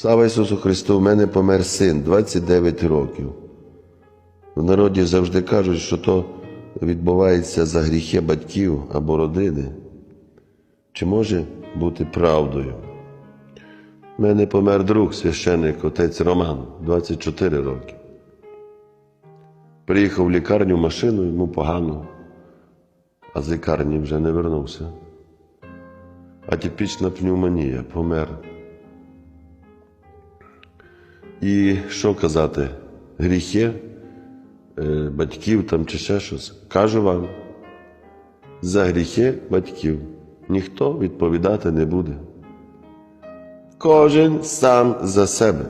Слава Ісусу Христу! У мене помер син 29 років. В народі завжди кажуть, що то відбувається за гріхи батьків або родини. Чи може бути правдою? У мене помер друг, священник, отець Роман, 24 роки. Приїхав в лікарню машину, йому погано, а з лікарні вже не вернувся. Атипічна пневмонія, помер. І що казати? Гріхи е, батьків там чи ще щось. Кажу вам, за гріхи батьків ніхто відповідати не буде. Кожен сам за себе.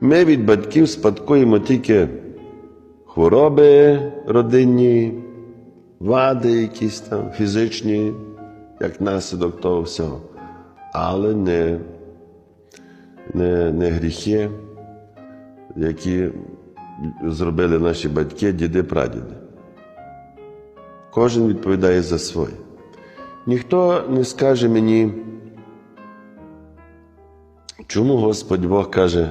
Ми від батьків спадкуємо тільки хвороби родинні, вади якісь там фізичні, як наслідок того всього, але не, не, не гріхи, які зробили наші батьки, діди, прадіди. Кожен відповідає за своє. Ніхто не скаже мені, чому Господь Бог каже,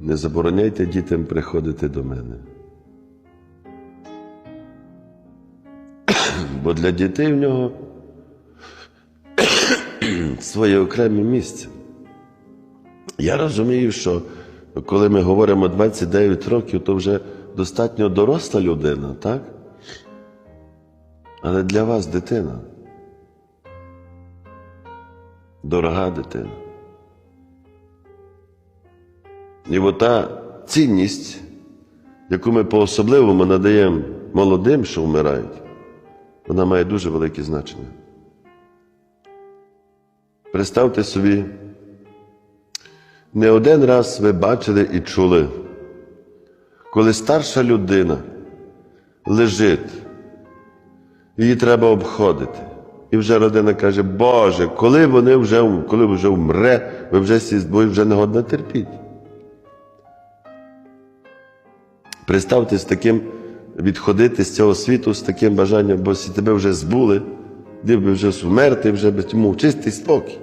не забороняйте дітям приходити до мене. Бо для дітей в нього своє окреме місце. Я розумію, що коли ми говоримо 29 років, то вже достатньо доросла людина, так? Але для вас дитина. Дорога дитина. І ота цінність, яку ми по-особливому надаємо молодим, що вмирають, вона має дуже велике значення. Представте собі, не один раз ви бачили і чули, коли старша людина лежить, її треба обходити. І вже родина каже, Боже, коли вони вже, коли вже вмре, ви вже сі- ви вже не годна терпіти. Представте з таким відходити з цього світу, з таким бажанням, бо тебе вже збули, де вже вмерти, вже би тому чистий спокій.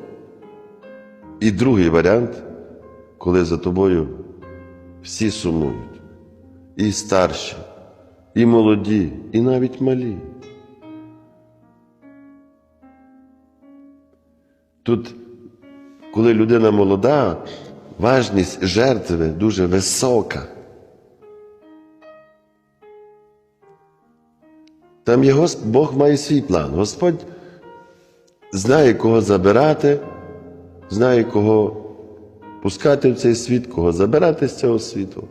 І другий варіант, коли за тобою всі сумують, і старші, і молоді, і навіть малі. Тут, коли людина молода, важність жертви дуже висока. Там є Бог має свій план. Господь знає, кого забирати, знає, кого пускати в цей світ, кого забирати з цього світу.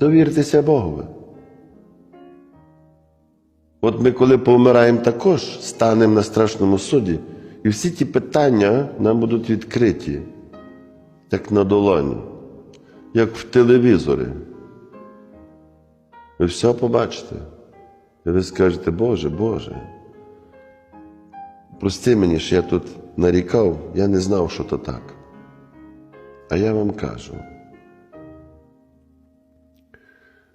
Довіртеся Богові. От ми, коли повмираємо, також станемо на страшному суді, і всі ті питання нам будуть відкриті, як на долоні, як в телевізорі. Ви все побачите. І ви скажете, Боже, Боже, прости мені, що я тут нарікав, я не знав, що то так. А я вам кажу.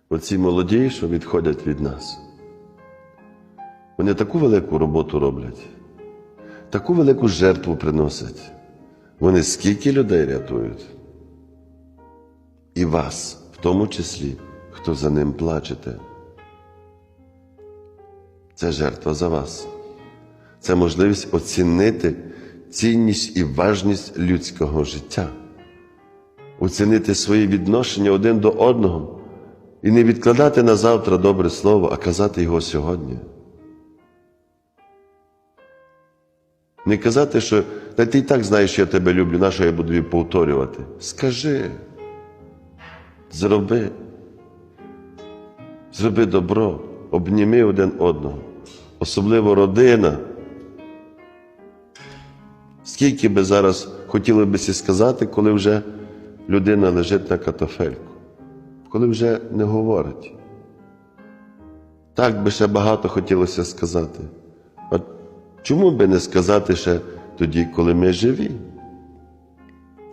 Оці молоді, що відходять від нас, вони таку велику роботу роблять, таку велику жертву приносять. Вони скільки людей рятують. І вас, в тому числі, хто за ним плачете. Це жертва за вас. Це можливість оцінити цінність і важність людського життя, оцінити свої відношення один до одного і не відкладати на завтра добре слово, а казати його сьогодні. Не казати, що та ти і так знаєш, що я тебе люблю, на що я буду її повторювати. Скажи, зроби. Зроби добро, обніми один одного, особливо родина. Скільки би зараз хотіли би сказати, коли вже людина лежить на катафельку, коли вже не говорить. Так би ще багато хотілося сказати. А чому би не сказати ще тоді, коли ми живі?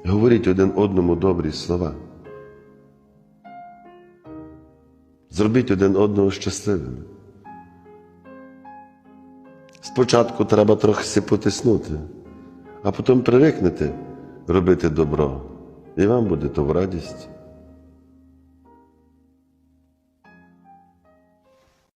Говоріть один одному добрі слова. Зробіть один одного щасливими. Спочатку треба трохи потиснути, а потім привикнете робити добро, і вам буде то в радість.